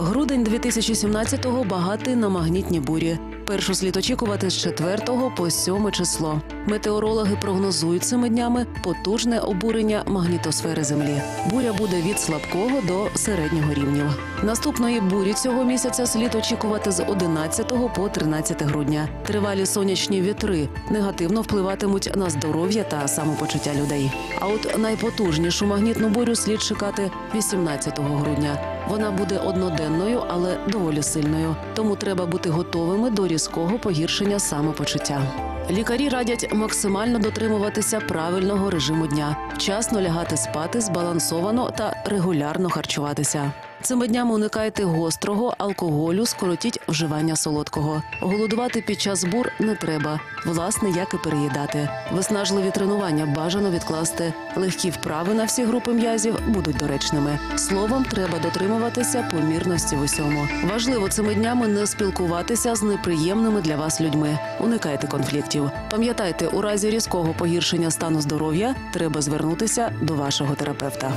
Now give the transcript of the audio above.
Грудень 2017-го багатий на магнітні бурі. Першу слід очікувати з 4 по 7 число. Метеорологи прогнозують цими днями потужне обурення магнітосфери Землі. Буря буде від слабкого до середнього рівнів. Наступної бурі цього місяця слід очікувати з 11 по 13 грудня. Тривалі сонячні вітри негативно впливатимуть на здоров'я та самопочуття людей. А от найпотужнішу магнітну бурю слід чекати 18 грудня. Вона буде одноденною, але доволі сильною. Тому треба бути готовими до різкого погіршення самопочуття. Лікарі радять максимально дотримуватися правильного режиму дня, вчасно лягати спати, збалансовано та регулярно харчуватися. Цими днями уникайте гострого алкоголю, скоротіть вживання солодкого. Голодувати під час бур не треба, власне, як і переїдати. Виснажливі тренування бажано відкласти. Легкі вправи на всі групи м'язів будуть доречними. Словом, треба дотримуватися помірності в усьому. Важливо цими днями не спілкуватися з неприємними для вас людьми. Уникайте конфліктів. Пам'ятайте, у разі різкого погіршення стану здоров'я треба звернутися до вашого терапевта.